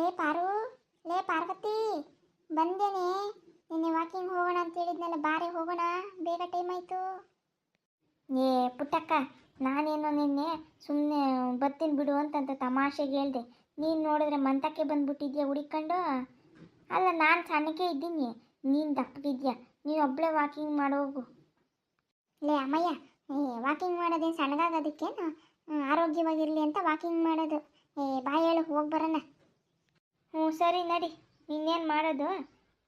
ಲೇ ಪಾರು ಲೇ ಪಾರ್ವತಿ, ಬಂದೇನೆ. ನಿನ್ನೆ ವಾಕಿಂಗ್ ಹೋಗೋಣ ಅಂತ ಹೇಳಿದ್ನಲ್ಲ, ಬಾರೆ ಹೋಗೋಣ, ಬೇಗ ಟೈಮ್ ಆಯಿತು. ಏ ಪುಟ್ಟಕ್ಕ, ನಾನೇನೋ ನಿನ್ನೆ ಸುಮ್ಮನೆ ಬರ್ತೀನಿ ಬಿಡು ಅಂತಂತ ತಮಾಷೆಗೆ ಹೇಳ್ದೆ. ನೀನು ನೋಡಿದ್ರೆ ಮಂತಕ್ಕೆ ಬಂದುಬಿಟ್ಟಿದ್ಯಾ ಹುಡಿಕೊಂಡು ಅಲ್ಲ, ನಾನು ಸಣ್ಣಕ್ಕೆ ಇದ್ದೀನಿ. ನೀನು ದಪ್ಪಗಿದ್ಯಾ? ನೀನು ಒಬ್ಬಳೇ ವಾಕಿಂಗ್ ಮಾಡೋಗು ಲೇ ಅಮ್ಮಯ್ಯ, ಏ ವಾಕಿಂಗ್ ಮಾಡೋದೇನು ಸಣ್ಣಗಾಗೋದಕ್ಕೇನು? ಆರೋಗ್ಯವಾಗಿರಲಿ ಅಂತ ವಾಕಿಂಗ್ ಮಾಡೋದು. ಏ, ಬಾಯಿ ಹೇಳು, ಹೋಗಿ ಬರೋಣ. ಹ್ಞೂ, ಸರಿ ನಡಿ. ಇನ್ನೇನು ಮಾಡೋದು?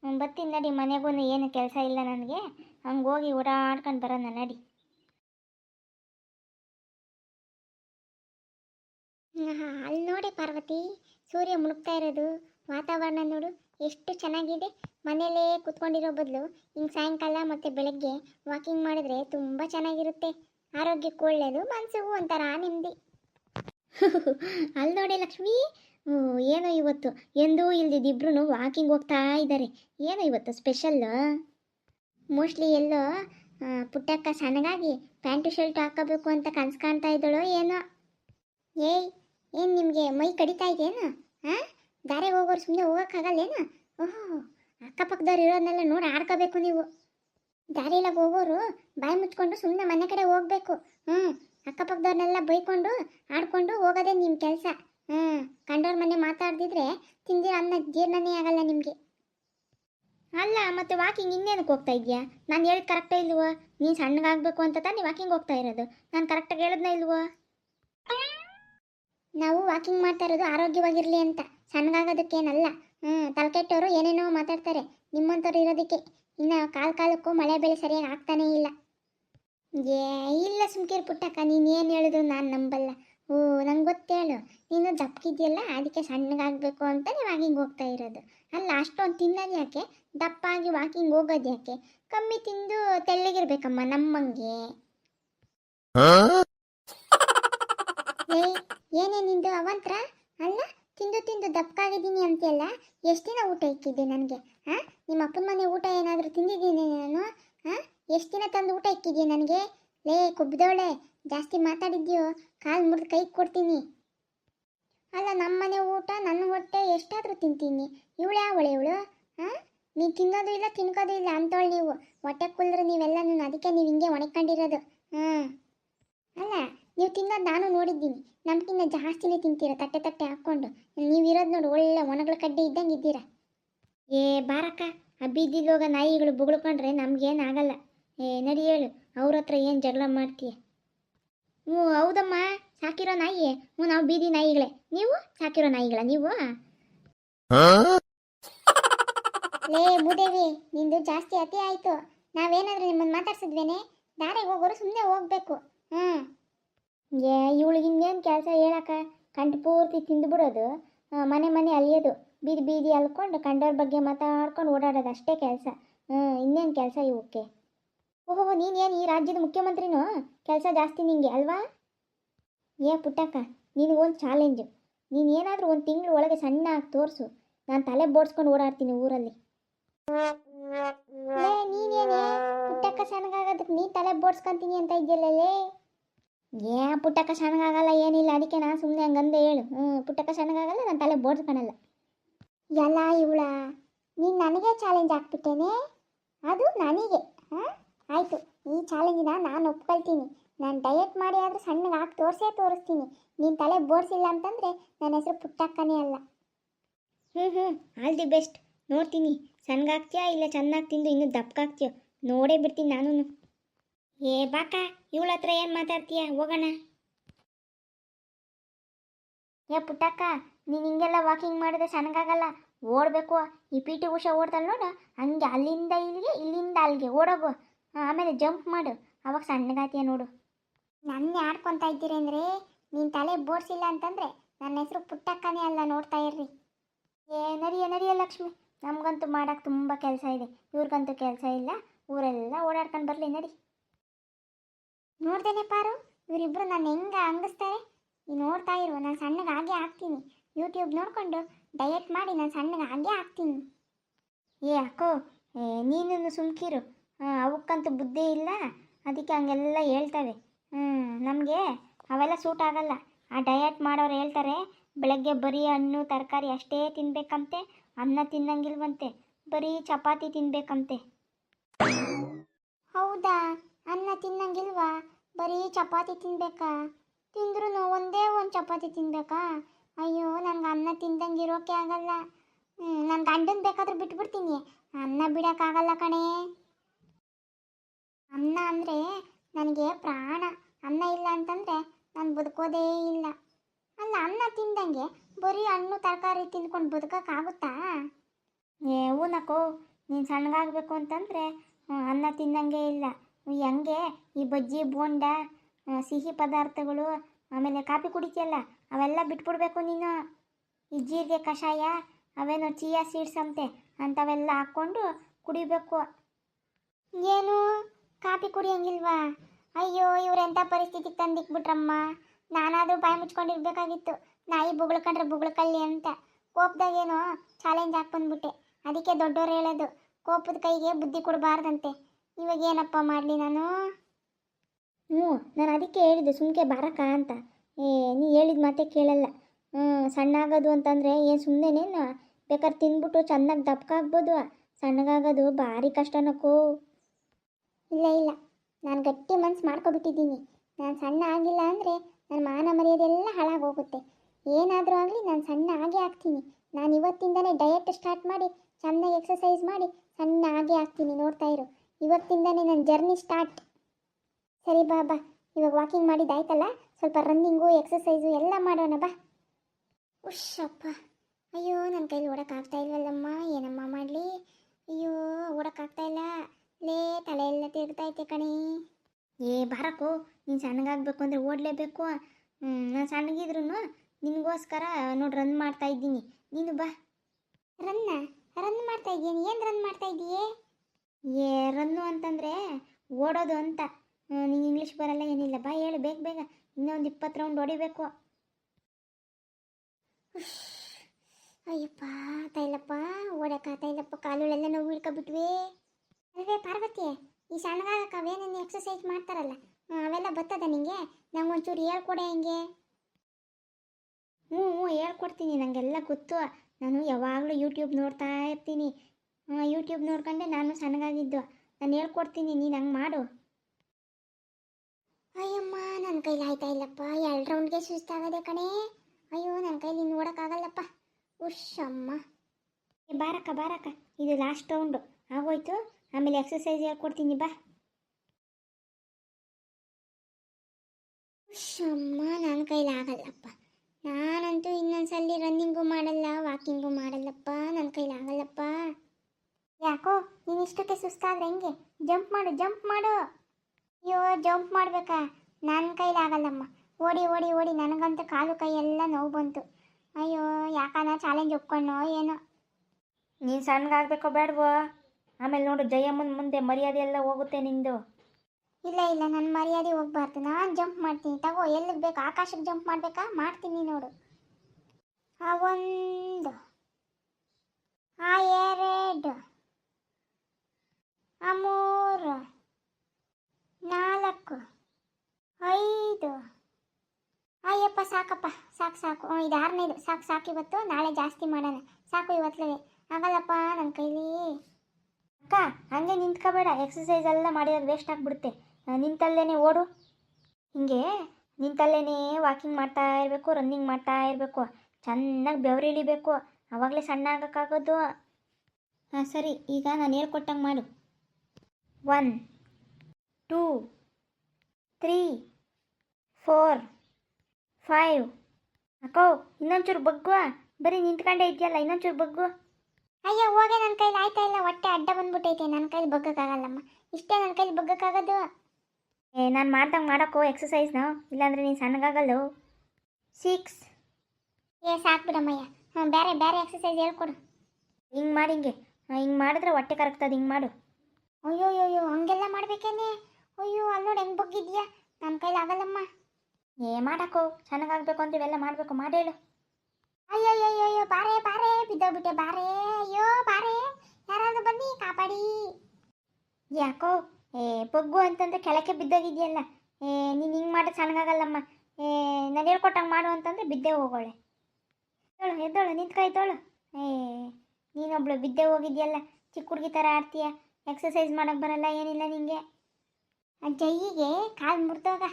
ಹ್ಞೂ, ಬರ್ತೀನಿ ನಡಿ. ಮನೆಗೂ ಏನು ಕೆಲಸ ಇಲ್ಲ ನನಗೆ. ಹಂಗೆ ಹೋಗಿ ಓಡಾಡ್ಕೊಂಡು ಬರೋಣ ನಡಿ. ಅಲ್ಲಿ ನೋಡಿ ಪಾರ್ವತಿ. ಸೂರ್ಯ ಮುಳುಗ್ತಾ ಇರೋದು. ವಾತಾವರಣ ನೋಡು, ಎಷ್ಟು ಚೆನ್ನಾಗಿದೆ. ಮನೆಯಲ್ಲೇ ಕುತ್ಕೊಂಡಿರೋ ಬದಲು ಹಿಂಗೆ ಸಾಯಂಕಾಲ ಮತ್ತು ಬೆಳಗ್ಗೆ ವಾಕಿಂಗ್ ಮಾಡಿದ್ರೆ ತುಂಬ ಚೆನ್ನಾಗಿರುತ್ತೆ. ಆರೋಗ್ಯಕ್ಕೂ ಒಳ್ಳೆಯದು ಮನಸ್ಸಿಗೂ ಒಂಥರ ನೆಮ್ಮದಿ. ಅಲ್ಲಿ ನೋಡಿ ಲಕ್ಷ್ಮಿ. ಏನೋ ಇವತ್ತು? ಎಂದೂ ಇಲ್ದಿದ್ದಿಬ್ರು ವಾಕಿಂಗ್ ಹೋಗ್ತಾ ಇದ್ದಾರೆ ಏನೋ ಇವತ್ತು ಸ್ಪೆಷಲ್ ಮೋಸ್ಟ್ಲಿ ಎಲ್ಲೋ ಪುಟ್ಟಕ್ಕ ಸಣ್ಣಗಾಗಿ ಪ್ಯಾಂಟು ಶರ್ಟ್ ಹಾಕೋಬೇಕು ಅಂತ ಕನ್ಸು ಕಾಣ್ತಾ ಇದ್ದಳು ಏನೋ? ಏಯ್, ಏನು ನಿಮಗೆ ಮೈ ಕಡಿತಾ ಇದೆಯೇನು ಹಾಂ ದಾರೆ ಹೋಗೋರು ಸುಮ್ಮನೆ ಹೋಗೋಕ್ಕಾಗಲ್ಲೇನು? ಓಹೋ, ಅಕ್ಕಪಕ್ಕದವ್ರು ಇರೋದನ್ನೆಲ್ಲ ನೋಡಿ ಆಡ್ಕೋಬೇಕು ನೀವು. ದಾರಿಲಾಗ ಹೋಗೋರು ಬಾಯಿ ಮುಚ್ಕೊಂಡು ಸುಮ್ಮನೆ ಮನೆ ಕಡೆ ಹೋಗ್ಬೇಕು. ಹ್ಞೂ ಅಕ್ಕಪಕ್ಕದವ್ರನ್ನೆಲ್ಲ ಬೈಕೊಂಡು ಆಡಿಕೊಂಡು ಹೋಗೋದೇ ನಿಮ್ಮ ಕೆಲಸ. ಹ್ಞೂ ಕಂಡವ್ರ ಮನೆ ಮಾತಾಡ್ದಿದ್ರೆ ತಿಂದಿರ ಅನ್ನ ಜೀರ್ಣನೇ ಆಗಲ್ಲ ನಿಮಗೆ. ಅಲ್ಲ, ಮತ್ತೆ ವಾಕಿಂಗ್ ಇನ್ನೇನಕ್ಕೆ ಹೋಗ್ತಾ ಇದೆಯಾ ನಾನು ಹೇಳಿದ ಕರೆಕ್ಟೇ ಇಲ್ವೋ? ನೀನು ಸಣ್ಣಗಾಗಬೇಕು ಅಂತ ತಾನೇ ವಾಕಿಂಗ್ ಹೋಗ್ತಾ ಇರೋದು. ನಾನು ಕರೆಕ್ಟಾಗಿ ಹೇಳಿದ್ನ ಇಲ್ವೋ? ನಾವು ವಾಕಿಂಗ್ ಮಾಡ್ತಾ ಇರೋದು ಆರೋಗ್ಯವಾಗಿರಲಿ ಅಂತ. ಸಣ್ಣಗಾಗೋದಕ್ಕೇನಲ್ಲ. ಹ್ಞೂ ತಲೆಕೆಟ್ಟವರು ಏನೇನೋ ಮಾತಾಡ್ತಾರೆ. ನಿಮ್ಮಂಥವ್ರು ಇರೋದಕ್ಕೆ. ಇನ್ನು ಕಾಲು ಕಾಲಕ್ಕೂ ಮಳೆ ಬೆಳೆ ಸರಿಯಾಗಿ ಆಗ್ತಾನೇ ಇಲ್ಲ. ಏ, ಇಲ್ಲ ಸುಮ್ಕಿರ್ ಪುಟ್ಟಕ್ಕ, ನೀನು ಏನು ಹೇಳಿದ್ರು ನಾನು ನಂಬಲ್ಲ. ಓ ನಂಗೆ ಗೊತ್ತೇಳು ನೀನು ದಪ್ಪಗಿದ್ಯಲ್ಲ ಅದಕ್ಕೆ ಸಣ್ಣಗಾಗಬೇಕು ಅಂತಲೇ ವಾಕಿಂಗ್ ಹೋಗ್ತಾ ಇರೋದು. ಅಲ್ಲ ಅಷ್ಟೊಂದು ತಿನ್ನೋದು ಯಾಕೆ? ದಪ್ಪಾಗಿ ವಾಕಿಂಗ್ ಹೋಗೋದು ಯಾಕೆ? ಕಮ್ಮಿ ತಿಂದು ತೆಳ್ಳಗಿರ್ಬೇಕಮ್ಮ ನಮ್ಮಂಗೆ. ಏ ಏನೇ ನಿಂದು ಅವಂತ್ರ? ಅಲ್ಲ ತಿಂದು ತಿಂದು ದಪ್ಪಗಾಗಿದ್ದೀನಿ ಅಂತೆಲ್ಲ ಎಷ್ಟು ದಿನ ಊಟ ಇಕ್ಕಿದ್ದೆ ನನಗೆ? ಹಾ? ನಿಮ್ಮ ಅಪ್ಪನ ಮನೆ ಊಟ ಏನಾದರೂ ತಿಂದಿದ್ದೀನಿ ನಾನು? ಹಾ? ಎಷ್ಟು ದಿನ ತಂದು ಊಟ ಇಕ್ಕಿದ್ಯಾ ನನಗೆ? ಲೇ ಕೊಬ್ಬಿದವಳೆ ಜಾಸ್ತಿ ಮಾತಾಡಿದ್ಯೋ? ಕಾಲು ಮುರಿದು ಕೈ ಕೊಡ್ತೀನಿ. ಅಲ್ಲ ನಮ್ಮ ಮನೆ ಊಟ ನನ್ನ ಹೊಟ್ಟೆ ಎಷ್ಟಾದರೂ ತಿಂತೀನಿ. ಇವಳು ಯಾವಳು ಇವಳು? ಹಾಂ ನೀವು ತಿನ್ನೋದು ಇಲ್ಲ, ತಿನ್ಕೋದು ಇಲ್ಲ ಅಂತವಳು ನೀವು. ಹೊಟ್ಟೆ ಕುಲ್ದ್ರೆ ನೀವೆಲ್ಲ ಅದಕ್ಕೆ ನೀವು ಹಿಂಗೆ ಒಣಕೊಂಡಿರೋದು ಹಾಂ ಅಲ್ಲ, ನೀವು ತಿನ್ನೋದು ನಾನು ನೋಡಿದ್ದೀನಿ. ನಮ್ಗಿನ್ನ ಜಾಸ್ತಿನೇ ತಿಂತೀರ, ತಟ್ಟೆ ತಟ್ಟೆ ಹಾಕ್ಕೊಂಡು. ನೀವಿರೋದು ನೋಡಿ, ಒಳ್ಳೆ ಒಣಗಳ ಕಡ್ಡಿ ಇದ್ದಂಗೆ ಇದ್ದೀರಾ. ಏ, ಬಾರಕ್ಕ. ಆ ಬೀದಿಲೋಗ ನಾಯಿಗಳು ಬೊಗಳ್ಕೊಂಡ್ರೆ ನಮ್ಗೇನಾಗಲ್ಲ ಏ, ನಡಿ ಹೇಳು, ಅವ್ರ ಹತ್ರ ಏನು ಜಗಳ ಮಾಡ್ತೀಯ? ಹ್ಞೂ ಹೌದಮ್ಮ. ಸಾಕಿರೋ ನಾಯಿ. ಹ್ಞೂ ನಾವು ಬೀದಿ ನಾಯಿಗಳೇ. ನೀವು ಸಾಕಿರೋ ನಾಯಿಗಳ ನೀವು? ಲೇ ಭೂದೇವಿ ನಿಂದು ಜಾಸ್ತಿ ಅತಿ ಆಯಿತು. ನಾವೇನಾದ್ರೂ ನಿಮ್ಮನ್ನು ಮಾತಾಡ್ಸಿದ್ವೇನೆ? ದಾರಿಗೆ ಹೋಗೋರು ಸುಮ್ಮನೆ ಹೋಗ್ಬೇಕು. ಹ್ಞೂ. ಏ ಇವಳಿಗೆ ಇನ್ನೇನು ಕೆಲಸ ಹೇಳಕ್ಕ? ಕಂಠ ಪೂರ್ತಿ ತಿಂದುಬಿಡೋದು ಮನೆ ಮನೆ ಅಲಿಯೋದು. ಬೀದಿ ಬೀದಿ ಅಲ್ಕೊಂಡು ಕಂಡವ್ರ ಬಗ್ಗೆ ಮಾತಾಡ್ಕೊಂಡು ಓಡಾಡೋದು ಅಷ್ಟೇ ಕೆಲಸ. ಹ್ಞೂ ಇನ್ನೇನು ಕೆಲಸ ಇವಕ್ಕೆ ಓಹೋ ನೀನೇನು ಈ ರಾಜ್ಯದ ಮುಖ್ಯಮಂತ್ರಿನೂ? ಕೆಲಸ ಜಾಸ್ತಿ ನಿಂಗೆ, ಅಲ್ವಾ? ಏ, ಪುಟ್ಟಕ್ಕ, ನೀನು ಒಂದು ಚಾಲೆಂಜು ನೀನು ಏನಾದರೂ ಒಂದು ತಿಂಗಳು ಒಳಗೆ ಸಣ್ಣ ಆಗಿ ತೋರಿಸು. ನಾನು ತಲೆ ಬೋಡ್ಸ್ಕೊಂಡು ಓಡಾಡ್ತೀನಿ ಊರಲ್ಲಿ. ಲೇ ನೀನೇನೆ ಪುಟ್ಟಕ್ಕ ಸಣ್ಣಗಾಗೋದಕ್ಕೆ ನೀ ತಲೆ ಬೋಡ್ಸ್ಕೊಂತೀನಿ ಅಂತ ಇದ್ಯಲ್ಲೇ ಏ, ಪುಟ್ಟಕ್ಕ ಸಣ್ಣಗಾಗಲ್ಲ, ಏನಿಲ್ಲ, ಅದಕ್ಕೆ ನಾನು ಸುಮ್ಮನೆ ಹಂಗಂದೆ ಹೇಳು. ಹ್ಞೂ ಪುಟ್ಟಕ್ಕ ಸಣ್ಣಗಾಗಲ್ಲ, ನಾನು ತಲೆ ಬೋಡ್ಸ್ಕೊಳಲ್ಲ ಎಲ್ಲ ಇವಳ, ನೀನು ನನಗೆ ಚಾಲೆಂಜ್ ಹಾಕ್ಬಿಟ್ಟೇನೆ? ಅದು ನನಗೆ, ಹಾಂ? ಆಯಿತು ಈ ಚಾಲೆಂಜಿನ ನಾನು ಒಪ್ಕೊಳ್ತೀನಿ. ನಾನು ಡಯಟ್ ಮಾಡಿ ಆದರೂ ಸಣ್ಣಗೆ ಹಾಕಿ ತೋರಿಸೇ ತೋರಿಸ್ತೀನಿ. ನೀನು ತಲೆ ಬೋರ್ಸಿಲ್ಲ ಅಂತಂದರೆ ನನ್ನ ಹೆಸರು ಪುಟ್ಟಕ್ಕನೇ ಅಲ್ಲ. ಹ್ಞೂ ಹ್ಞೂ ಆಲ್ ದಿ ಬೆಸ್ಟ್. ನೋಡ್ತೀನಿ. ಸಣ್ಣಗಾಗ್ತೀಯಾ ಇಲ್ಲ ಚೆನ್ನಾಗಿ ತಿಂದು ಇನ್ನೂ ದಪ್ಪಗಾಗ್ತೀಯೋ ನೋಡೇ ಬಿಡ್ತೀನಿ ನಾನು ಏ ಬಾಕ ಇವಳ ಹತ್ರ ಏನು ಮಾತಾಡ್ತೀಯ? ಹೋಗೋಣ. ಏ ಪುಟ್ಟಕ್ಕ ನೀನು ಹಿಂಗೆಲ್ಲ ವಾಕಿಂಗ್ ಮಾಡಿದ್ರೆ ಸಣ್ಣಗಾಗಲ್ಲ. ಓಡಬೇಕು. ಈ ಪಿ ಟಿ ಉಷಾ ಓಡ್ತಾಳೆ ನೋಡು. ಹಂಗೆ ಅಲ್ಲಿಂದ ಇಲ್ಲಿಗೆ ಇಲ್ಲಿಂದ ಅಲ್ಲಿಗೆ ಓಡೋಗು. ಆಮೇಲೆ ಜಂಪ್ ಮಾಡು. ಅವಾಗ ಸಣ್ಣಗಾತಿಯ ನೋಡು. ನನ್ನ ಆಡ್ಕೊತಾ ಇದ್ದೀರಿ ಅಂದರೆ, ನೀನು ತಲೆ ಬೋರ್ಸಿಲ್ಲ ಅಂತಂದರೆ ನನ್ನ ಹೆಸರು ಪುಟ್ಟಕ್ಕನೇ ಅಲ್ಲ, ನೋಡ್ತಾ ಇರ್ರಿ. ಏ ನಡಿಯ ನಡಿಯ ಲಕ್ಷ್ಮಿ. ನಮಗಂತೂ ಮಾಡೋಕೆ ತುಂಬ ಕೆಲಸ ಇದೆ. ಇವ್ರಿಗಂತೂ ಕೆಲಸ ಇಲ್ಲ. ಊರೆಲ್ಲ ಓಡಾಡ್ಕೊಂಡು ಬರಲಿ, ನಡಿ. ನೋಡ್ದೇನೆ ಪಾರು ಇವರಿಬ್ಬರು ನಾನು ಹೆಂಗೆ ಅಂಗಿಸ್ತಾರೆ ನೀ ನೋಡ್ತಾ ಇರು, ನಾನು ಸಣ್ಣಗೆ ಹಾಗೆ ಹಾಕ್ತೀನಿ ಯೂಟ್ಯೂಬ್ ನೋಡಿಕೊಂಡು ಡಯಟ್ ಮಾಡಿ ನಾನು ಸಣ್ಣಗೆ ಹಾಗೆ ಹಾಕ್ತೀನಿ ಏ, ಅಕ್ಕೋ ನೀನು ಸುಮ್ಕಿರು. ಅವಕ್ಕಂತೂ ಬುದ್ಧಿ ಇಲ್ಲ. ಅದಕ್ಕೆ ಹಂಗೆಲ್ಲ ಹೇಳ್ತವೆ. ಹ್ಞೂ ನಮಗೆ ಅವೆಲ್ಲ ಸೂಟ್ ಆಗಲ್ಲ. ಆ ಡಯಟ್ ಮಾಡೋರು ಹೇಳ್ತಾರೆ, ಬೆಳಗ್ಗೆ ಬರೀ ಹಣ್ಣು, ತರಕಾರಿ ಅಷ್ಟೇ ತಿನ್ಬೇಕಂತೆ, ಅನ್ನ ತಿನ್ನಂಗಿಲ್ವಂತೆ, ಬರೀ ಚಪಾತಿ ತಿನ್ಬೇಕಂತೆ. ಹೌದಾ? ಅನ್ನ ತಿನ್ನಂಗಿಲ್ವಾ? ಬರೀ ಚಪಾತಿ ತಿನ್ಬೇಕಾ? ತಿಂದ್ರೂ ಒಂದೇ ಒಂದು ಚಪಾತಿ ತಿನ್ಬೇಕಾ? ಅಯ್ಯೋ ನನಗೆ ಅನ್ನ ತಿಂದಂಗೆ ಇರೋಕೆ ಆಗಲ್ಲ ನನ್ನ ಗಂಡನ ಬೇಕಾದ್ರೆ ಬಿಟ್ಬಿಡ್ತೀನಿ. ಅನ್ನ ಬಿಡೋಕ್ಕಾಗಲ್ಲ ಕಣೇ. ಅನ್ನ ಅಂದರೆ ನನಗೆ ಪ್ರಾಣ. ಅನ್ನ ಇಲ್ಲ ಅಂತಂದರೆ ನಾನು ಬದುಕೋದೇ ಇಲ್ಲ. ಅಲ್ಲ, ಅನ್ನ ತಿಂದಂಗೆ ಬರೀ ಹಣ್ಣು, ತರಕಾರಿ ತಿಂದ್ಕೊಂಡು ಬದುಕೋಕ್ಕಾಗುತ್ತಾ? ಏ ಊನಕೋ ನೀನು ಸಣ್ಣಗಾಗಬೇಕು ಅಂತಂದರೆ ಅನ್ನ ತಿಂದಂಗೆ ಇಲ್ಲ. ಹೆಂಗೆ ಈ ಬಜ್ಜಿ, ಬೋಂಡ ಸಿಹಿ ಪದಾರ್ಥಗಳು, ಆಮೇಲೆ ಕಾಫಿ ಕುಡಿತೀಯಲ್ಲ, ಅವೆಲ್ಲ ಬಿಟ್ಬಿಡ್ಬೇಕು ನೀನು. ಈ ಜೀರಿಗೆ ಕಷಾಯ, ಅವೇನೋ ಚಿಯಾ ಸೀಡ್ಸ್ ಅಂತೆ, ಅಂಥವೆಲ್ಲ ಹಾಕ್ಕೊಂಡು ಕುಡಿಬೇಕು. ಏನು? ಕಾಫಿ ಕುಡಿಯಂಗಿಲ್ವಾ? ಅಯ್ಯೋ ಇವರೆಂಥ ಪರಿಸ್ಥಿತಿಗೆ ತಂದಿಕ್ಬಿಟ್ರಮ್ಮ ನಾನಾದರೂ ಬಾಯಿ ಮುಚ್ಕೊಂಡಿರ್ಬೇಕಾಗಿತ್ತು. ನಾಯಿ ಬುಗ್ಳ್ಕೊಂಡ್ರೆ ಬುಗ್ಳ್ಕಳ್ಳಿ ಅಂತ. ಕೋಪದಾಗೇನೋ ಚಾಲೆಂಜ್ ಹಾಕಿ ಬಂದ್ಬಿಟ್ಟೆ. ಅದಕ್ಕೆ ದೊಡ್ಡವ್ರು ಹೇಳೋದು, ಕೋಪದ ಕೈಗೆ ಬುದ್ಧಿ ಕೊಡಬಾರ್ದಂತೆ. ಇವಾಗ ಏನಪ್ಪ ಮಾಡಲಿ ನಾನು? ಹ್ಞೂ, ನಾನು ಅದಕ್ಕೆ ಹೇಳಿದ್ದು, ಸುಮ್ಕೆ ಬಾರಕ ಅಂತ. ಏ, ನೀ ಹೇಳಿದ ಮಾತೇ ಕೇಳಲ್ಲ. ಹ್ಞೂ ಸಣ್ಣ ಆಗೋದು ಅಂತಂದರೆ ಏನು ಸುಮ್ಮನೆನೇನು ಬೇಕಾದ್ರೆ ತಿಂದ್ಬಿಟ್ಟು ಚೆನ್ನಾಗಿ ದಪ್ಪಕಾಗ್ಬೋದು ಸಣ್ಣಗಾಗೋದು ಭಾರಿ ಕಷ್ಟನಕ್ಕೋ. ಇಲ್ಲ ಇಲ್ಲ. ನಾನು ಗಟ್ಟಿ ಮನ್ಸು ಮಾಡ್ಕೊಬಿಟ್ಟಿದ್ದೀನಿ. ನಾನು ಸಣ್ಣ ಆಗಿಲ್ಲ ಅಂದರೆ ನನ್ನ ಮಾನ ಮರ್ಯಾದೆ ಎಲ್ಲ ಹಾಳಾಗೋಗುತ್ತೆ. ಏನಾದರೂ ಆಗಲಿ ನಾನು ಸಣ್ಣ ಆಗೇ ಆಗ್ತೀನಿ. ನಾನು ಇವತ್ತಿಂದನೇ ಡಯಟ್ ಸ್ಟಾರ್ಟ್ ಮಾಡಿ, ಚೆನ್ನಾಗಿ ಎಕ್ಸಸೈಸ್ ಮಾಡಿ ಸಣ್ಣ ಆಗೇ ಆಗ್ತೀನಿ, ನೋಡ್ತಾ ಇರು. ಇವತ್ತಿಂದನೇ ನನ್ನ ಜರ್ನಿ ಸ್ಟಾರ್ಟ್ ಸರಿ ಬಾ ಬಾ. ಇವಾಗ ವಾಕಿಂಗ್ ಮಾಡಿದ್ದಾಯ್ತಲ್ಲ ಸ್ವಲ್ಪ ರನ್ನಿಂಗು ಎಕ್ಸಸೈಸು ಎಲ್ಲ ಮಾಡೋಣ, ಬಾ. ಉಷಪ್ಪ ಅಯ್ಯೋ ನನ್ನ ಕೈಲಿ ಓಡೋಕ್ಕಾಗ್ತಾ ಇಲ್ವಲ್ಲಮ್ಮ? ಏನಮ್ಮ ಮಾಡಲಿ? ಅಯ್ಯೋ ಓಡೋಕ್ಕಾಗ್ತಾ ಇಲ್ಲ. ಲೇ ತಲೆ ಎಲ್ಲ ತಿರುಗ್ತೈತೆ ಕಣಿ. ಏ ಬಾರಕು ನೀನು ಸಣ್ಣಗಾಗಬೇಕು ಅಂದರೆ ಓಡಲೇಬೇಕು. ನಾನು ಸಣ್ಣಗಿದ್ರು ನಿನಗೋಸ್ಕರ ನೋಡಿ ರನ್ ಮಾಡ್ತಾ ಇದ್ದೀನಿ. ನೀನು ಬಾ. ರನ್ನ ರನ್ ಮಾಡ್ತಾ ಇದ್ದೀನಿ. ಏನು ರನ್ ಮಾಡ್ತಾ ಇದೀಯೇ ಏ ರನ್ನು ಅಂತಂದರೆ ಓಡೋದು ಅಂತ. ನೀನು ಇಂಗ್ಲೀಷ್ ಬರಲ್ಲ ಏನಿಲ್ಲ. ಬಾ ಹೇಳು ಬೇಗ ಬೇಗ. ಇನ್ನೊಂದು ಇಪ್ಪತ್ತು ರೌಂಡ್ ಹೊಡಿಬೇಕು. ಅಯ್ಯಪ್ಪ ತೈಲಪ್ಪ ಓಡಕ್ಕಾಗ್ತಾ ಇಲ್ಲಪ್ಪ ಕಾಲುಗಳೆಲ್ಲ ನೋವು ಇಳ್ಕೊಬಿಟ್ವಿ ಅಲ್ವೇ ಪಾರ್ವತಿ, ಈ ಸಣ್ಣಗಾಗಕ್ಕೆ ಅವೇನೇನು ಎಕ್ಸಸೈಸ್ ಮಾಡ್ತಾರಲ್ಲ ಅವೆಲ್ಲ ಬರ್ತದ ನಿಂಗೆ? ನಂಗೆ ಒಂಚೂರು ಹೇಳ್ಕೊಡೆ ಹೆಂಗೆ. ಹ್ಞೂ ಹ್ಞೂ ಹೇಳ್ಕೊಡ್ತೀನಿ ನನಗೆಲ್ಲ ಗೊತ್ತು. ನಾನು ಯಾವಾಗಲೂ ಯೂಟ್ಯೂಬ್ ನೋಡ್ತಾ ಇರ್ತೀನಿ. ಯೂಟ್ಯೂಬ್ ನೋಡ್ಕೊಂಡೆ ನಾನು ಸಣ್ಣಗಾಗಿದ್ದು. ನಾನು ಹೇಳ್ಕೊಡ್ತೀನಿ, ನೀನು ಹಂಗೆ ಮಾಡು. ಅಯ್ಯಮ್ಮ ನನ್ನ ಕೈಲಿ ಆಯ್ತಾ ಇಲ್ಲಪ್ಪ? ಎರಡು ರೌಂಡ್ಗೆ ಸುಸ್ತಾಗದೆ ಕಣೇ. ಅಯ್ಯೋ ನನ್ನ ಕೈಲಿ ನೋಡೋಕ್ಕಾಗಲ್ಲಪ್ಪ ಉಷಮ್ಮ ಬಾರಕ್ಕ ಬಾರಕ್ಕ, ಇದು ಲಾಸ್ಟ್ ರೌಂಡು ಆಗೋಯ್ತು? ಆಮೇಲೆ ಎಕ್ಸಸೈಸ್ ಹೇಳ್ಕೊಡ್ತೀನಿ ಬಾ. ಅಮ್ಮ ನನ್ನ ಕೈಲಿ ಆಗಲ್ಲಪ್ಪ. ನಾನಂತೂ ಇನ್ನೊಂದ್ಸಲಿ ರನ್ನಿಂಗು ಮಾಡಲ್ಲ ವಾಕಿಂಗು ಮಾಡಲ್ಲಪ್ಪ. ನನ್ನ ಕೈಲಿ ಆಗಲ್ಲಪ್ಪ. ಯಾಕೋ, ನೀನು ಇಷ್ಟಕ್ಕೆ ಸುಸ್ತಾದ್ರೆ ಹೆಂಗೆ? ಜಂಪ್ ಮಾಡು ಜಂಪ್ ಮಾಡು. ಅಯ್ಯೋ, ಜಂಪ್ ಮಾಡ್ಬೇಕಾ? ನನ್ನ ಕೈಲಿ ಆಗಲ್ಲಮ್ಮ. ಓಡಿ ಓಡಿ ಓಡಿ, ನನಗಂತೂ ಕಾಲು, ಕೈ ಎಲ್ಲ ನೋವು ಬಂತು. ಅಯ್ಯೋ, ಯಾಕನ ಚಾಲೆಂಜ್ ಒಪ್ಕೊಂಡೋ ಏನೋ. ನೀನು ಸಣ್ಣಗಾಗಬೇಕೋ ಬೇಡವೋ? ಆಮೇಲೆ ನೋಡು, ಜಯಮ್ಮನ ಮುಂದೆ ಮರ್ಯಾದೆ ಎಲ್ಲ ಹೋಗುತ್ತೆ ನಿಂದು. ಇಲ್ಲ ಇಲ್ಲ ನನ್ನ ಮರ್ಯಾದೆ ಹೋಗ್ಬಾರ್ದು. ನಾನು ಜಂಪ್ ಮಾಡ್ತೀನಿ. ತಗೋ, ಎಲ್ಲಿಗೆ ಬೇಕು? ಆಕಾಶಕ್ಕೆ ಜಂಪ್ ಮಾಡಬೇಕಾ? ಮಾಡ್ತೀನಿ ನೋಡು. ಆ ಒಂದು, ಆ ಎರಡು, ಆ ಮೂರು, ನಾಲ್ಕು, ಐದು. ಅಯ್ಯಪ್ಪ, ಸಾಕಪ್ಪ. ಸಾಕು ಸಾಕು. ಇದು ಆರನೇದು. ಸಾಕು ಸಾಕು ಇವತ್ತು. ನಾಳೆ ಜಾಸ್ತಿ ಮಾಡೋಣ. ಸಾಕು ಇವತ್ತಲೇ ಆಗಲ್ಲಪ್ಪ ನನ್ನ ಕೈಲಿ. ಅಕ್ಕ ಹಂಗೆ ನಿಂತ್ಕೋಬೇಡ. ಎಕ್ಸಸೈಸ್ ಎಲ್ಲ ಮಾಡಿರೋದು ವೇಸ್ಟ್ ಆಗಿಬಿಡುತ್ತೆ. ನಿಂತಲ್ಲೇನೆ ಓಡು. ಹಿಂಗೆ ನಿಂತಲ್ಲೇನೆ ವಾಕಿಂಗ್ ಮಾಡ್ತಾ ಇರಬೇಕು ರನ್ನಿಂಗ್ ಮಾಡ್ತಾ ಇರಬೇಕು. ಚೆನ್ನಾಗಿ ಬೆವರು ಇಳಿಬೇಕು ಆವಾಗಲೇ ಸಣ್ಣ ಆಗೋಕ್ಕಾಗೋದು. ಹಾಂ ಸರಿ, ಈಗ ನಾನು ಹೇಳ್ಕೊಟ್ಟಂಗೆ ಮಾಡು. One two three four five ಅಕ್ಕೋ, ಇನ್ನೊಂಚೂರು ಬಗ್ಗುವ. ಬರೀ ನಿಂತ್ಕೊಂಡೇ ಇದೆಯಲ್ಲ, ಇನ್ನೊಂಚೂರು ಬಗ್ಗು. ಅಯ್ಯೋ ಹೋಗೆ ನನ್ನ ಕೈಲಿ ಆಯ್ತಾ ಇಲ್ಲ? ಹೊಟ್ಟೆ ಅಡ್ಡ ಬಂದ್ಬಿಟ್ಟೈತೆ ನನ್ನ ಕೈಲಿ ಬಗ್ಗಕ್ಕಾಗಲ್ಲಮ್ಮ. ಇಷ್ಟೇ ನನ್ನ ಕೈಲಿ ಬಗ್ಗಕ್ಕಾಗೋದು. ಏ ನಾನು ಮಾಡ್ದಂಗೆ ಮಾಡೋಕ್ಕು ಎಕ್ಸಸೈಸ್ನ ಇಲ್ಲಾಂದರೆ ನೀನು ಸಣ್ಣಗಾಗಲ್ಲು? ಸಿಕ್ಸ್ ಏ ಸಾಕು ಬಿಡಮ್ಮಯ್ಯ. ಹಾಂ ಬೇರೆ ಬೇರೆ ಎಕ್ಸಸೈಸ್ ಹೇಳ್ಕೊಡು. ಹಿಂಗೆ ಮಾಡಿ ಹಿಂಗೆ. ಹಿಂಗೆ ಮಾಡಿದ್ರೆ ಹೊಟ್ಟೆ ಕರಗ್ತದೆ ಹಿಂಗೆ ಮಾಡು. ಅಯ್ಯೋ ಅಯ್ಯೋ ಅಯ್ಯೋ ಹಂಗೆಲ್ಲ ಮಾಡ್ಬೇಕೇನೆ? ಅಯ್ಯೋ ಅಲ್ಲಿ ನೋಡಿ ಹೆಂಗೆ ಬಗ್ಗಿದ್ಯಾ? ನನ್ನ ಕೈಲಿ ಆಗಲ್ಲಮ್ಮ. ಏ ಮಾಡಕ್ಕೋ. ಚೆನ್ನಾಗಾಗಬೇಕು ಅಂತ ಇವೆಲ್ಲ ಮಾಡಬೇಕು. ಮಾಡೇಳು ಅಯ್ಯೋ ಅಯ್ಯೋ ಅಯ್ಯೋ ಅಯ್ಯೋ ಬಾರೆ ಬಾರೆ, ಬಿದ್ದೋಗ್ಬಿಟ್ಟೆ, ಬಾರೆ, ಅಯ್ಯೋ, ಬಾರೆ, ಯಾರಾದ್ರೂ ಬನ್ನಿ, ಕಾಪಾಡಿ. ಯಾಕೋ, ಏ, ಬಗ್ಗು ಅಂತಂದ್ರೆ ಕೆಳಕ್ಕೆ ಬಿದ್ದೋಗಿದ್ಯಲ್ಲ, ಏ, ನೀನು ಹಿಂಗೆ ಮಾಡೋದು ಸಣ್ಣಗಾಗಲ್ಲಮ್ಮ, ಏ, ನಾನು ಹೇಳ್ಕೊಟ್ಟಂಗೆ ಮಾಡು ಅಂತಂದ್ರೆ ಬಿದ್ದೇ ಹೋಗೋಳೆ. ಎದ್ದೋಳು ಎದ್ದೋಳು, ನಿಂತ್ಕೊ, ಎದ್ದೋಳು. ಏ, ನೀನೊಬ್ಳು ಬಿದ್ದೆ ಹೋಗಿದ್ಯಲ್ಲ, ಚಿಕ್ಕ ಹುಡುಗಿ ಥರ ಆಡ್ತೀಯ ಎಕ್ಸಸೈಸ್ ಮಾಡೋಕೆ ಬರಲ್ಲ, ಏನಿಲ್ಲ ನಿಂಗೆ. ಜೈಯಿಗೆ ಕಾಲು ಮುರಿದೋಗ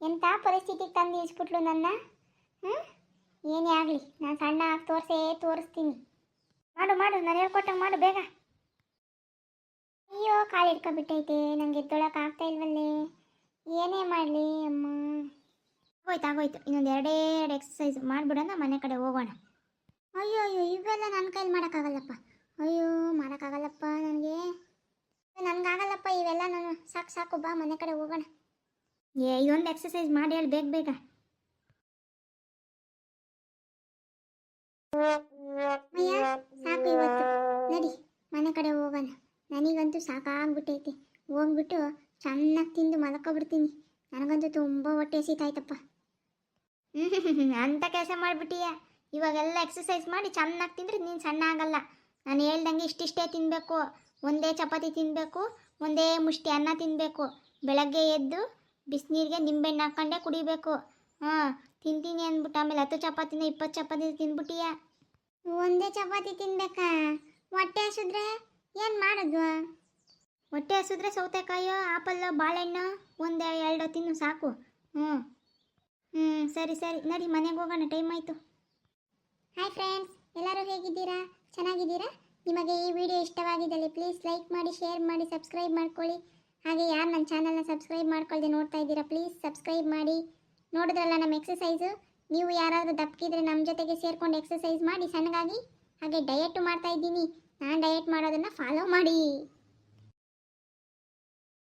ಎಂಥ ಪರಿಸ್ಥಿತಿಗೆ ತಂದು ಇಸ್ಬಿಟ್ಲು ನನ್ನ ಹ್ಞೂ ಏನೇ ಆಗಲಿ, ನಾನು ಸಣ್ಣ ಆಗಿ ತೋರಿಸೇ ತೋರಿಸ್ತೀನಿ. ಮಾಡು ಮಾಡು, ನಾನು ಹೇಳ್ಕೊಟ್ಟಂಗೆ ಮಾಡು, ಬೇಗ. ಅಯ್ಯೋ, ಕಾಲು ಹಿಡ್ಕೊಬಿಟ್ಟೈತೆ ನಂಗೆ ಎದ್ದೊಳಕ್ಕೆ ಆಗ್ತಾ ಇಲ್ವಲ್ಲೇ. ಏನೇ ಮಾಡಲಿ, ಅಮ್ಮ. ಆಗೋಯ್ತು ಆಗೋಯ್ತು. ಇನ್ನೊಂದು ಎರಡೇ, ಎರಡು ಎಕ್ಸಸೈಸ್ ಮಾಡಿಬಿಡೋಣ, ಮನೆ ಕಡೆ ಹೋಗೋಣ. ಅಯ್ಯೋ ಅಯ್ಯೋ, ಇವೆಲ್ಲ ನನ್ನ ಕೈಲಿ ಮಾಡೋಕ್ಕಾಗಲ್ಲಪ್ಪ. ಅಯ್ಯೋ, ಮಾಡೋಕ್ಕಾಗಲ್ಲಪ್ಪ ನನಗೆ. ನನಗಾಗಲ್ಲಪ್ಪ ಇವೆಲ್ಲ ನಾನು ಸಾಕು ಸಾಕು, ಬಾ, ಮನೆ ಕಡೆ ಹೋಗೋಣ. ಏ, ಇದೊಂದು ಎಕ್ಸಸೈಸ್ ಮಾಡಿ ಹೇಳಿ, ಬೇಗ ಬೇಗ. ಅಯ್ಯ, ಸಾಕು ಇವತ್ತು. ನಡಿ, ಮನೆ ಕಡೆ ಹೋಗೋಣ. ನನಗಂತೂ ಸಾಕಾಗ್ಬಿಟ್ಟೈತೆ. ಹೋಗ್ಬಿಟ್ಟು ಚೆನ್ನಾಗಿ ತಿಂದು ಮಲ್ಕೊಬಿಡ್ತೀನಿ. ನನಗಂತೂ ತುಂಬ ಹೊಟ್ಟೆ ಹ್ಮ್ ಅಂತ ಕೆಲಸ ಮಾಡಿಬಿಟ್ಟಿಯ? ಇವಾಗೆಲ್ಲ ಎಕ್ಸಸೈಸ್ ಮಾಡಿ ಚೆನ್ನಾಗಿ ತಿಂದ್ರೆ ನೀನು ಸಣ್ಣ ಆಗಲ್ಲ ನಾನು ಹೇಳ್ದಂಗೆ ಇಷ್ಟಿಷ್ಟೇ ತಿನ್ನಬೇಕು ಒಂದೇ ಚಪಾತಿ ತಿನ್ನಬೇಕು ಒಂದೇ ಮುಷ್ಟಿ ಅನ್ನ ತಿನ್ನಬೇಕು ಬೆಳಗ್ಗೆ ಎದ್ದು ಬಿಸಿನೀರಿಗೆ ನಿಂಬೆಹಣ್ಣು ಹಾಕ್ಕೊಂಡೇ ಕುಡಿಬೇಕು. ಹಾಂ, ತಿಂತೀನಿ ಅಂದ್ಬಿಟ್ಟು ಆಮೇಲೆ ಹತ್ತು ಚಪಾತಿನ ಇಪ್ಪತ್ತು ಚಪಾತಿ ತಿಂದ್ಬಿಟ್ಟಿಯ ಒಂದೇ ಚಪಾತಿ ತಿನ್ಬೇಕಾ? ಹೊಟ್ಟೆ ಹಸಿದ್ರೆ ಏನು ಮಾಡೋದು? ಹೊಟ್ಟೆ ಹಸಿದ್ರೆ ಸೌತೆಕಾಯೋ ಆಪಲ್ ಬಾಳೆಹಣ್ಣು ಒಂದು ಎರಡು ತಿನ್ನು ಸಾಕು. ಹ್ಞೂ ಹ್ಞೂ ಸರಿ ಸರಿ. ನಡಿ, ಮನೆಗೆ ಹೋಗೋಣ. ಟೈಮ್ ಆಯಿತು. ಹಾಯ್ ಫ್ರೆಂಡ್ಸ್ ಎಲ್ಲರೂ ಹೇಗಿದ್ದೀರಾ? ಚೆನ್ನಾಗಿದ್ದೀರಾ? ನಿಮಗೆ ಈ ವಿಡಿಯೋ ಇಷ್ಟವಾಗಿದ್ದಲ್ಲಿ ಪ್ಲೀಸ್ ಲೈಕ್ ಮಾಡಿ ಶೇರ್ ಮಾಡಿ ಸಬ್ಸ್ಕ್ರೈಬ್ ಮಾಡ್ಕೊಳ್ಳಿ. ಹಾಗೆ ಯಾರು ನನ್ನ ಚಾನಲ್ನ ಸಬ್ಸ್ಕ್ರೈಬ್ ಮಾಡ್ಕೊಳ್ದೆ ನೋಡ್ತಾ ಇದ್ದೀರಾ ಪ್ಲೀಸ್ ಸಬ್ಸ್ಕ್ರೈಬ್ ಮಾಡಿ. ನೋಡಿದ್ರಲ್ಲ ನಮ್ಮ ಎಕ್ಸಸೈಸು ನೀವು ಯಾರಾದರೂ ದಪ್ಪಗಿದ್ರೆ ನಮ್ಮ ಜೊತೆಗೆ ಸೇರ್ಕೊಂಡು ಎಕ್ಸಸೈಸ್ ಮಾಡಿ, ಸಣ್ಣಗಾಗಿ ಹಾಗೆ ಡಯಟು ಮಾಡ್ತಾ ಇದ್ದೀನಿ. ನಾನು ಡಯಟ್ ಮಾಡೋದನ್ನು ಫಾಲೋ ಮಾಡಿ.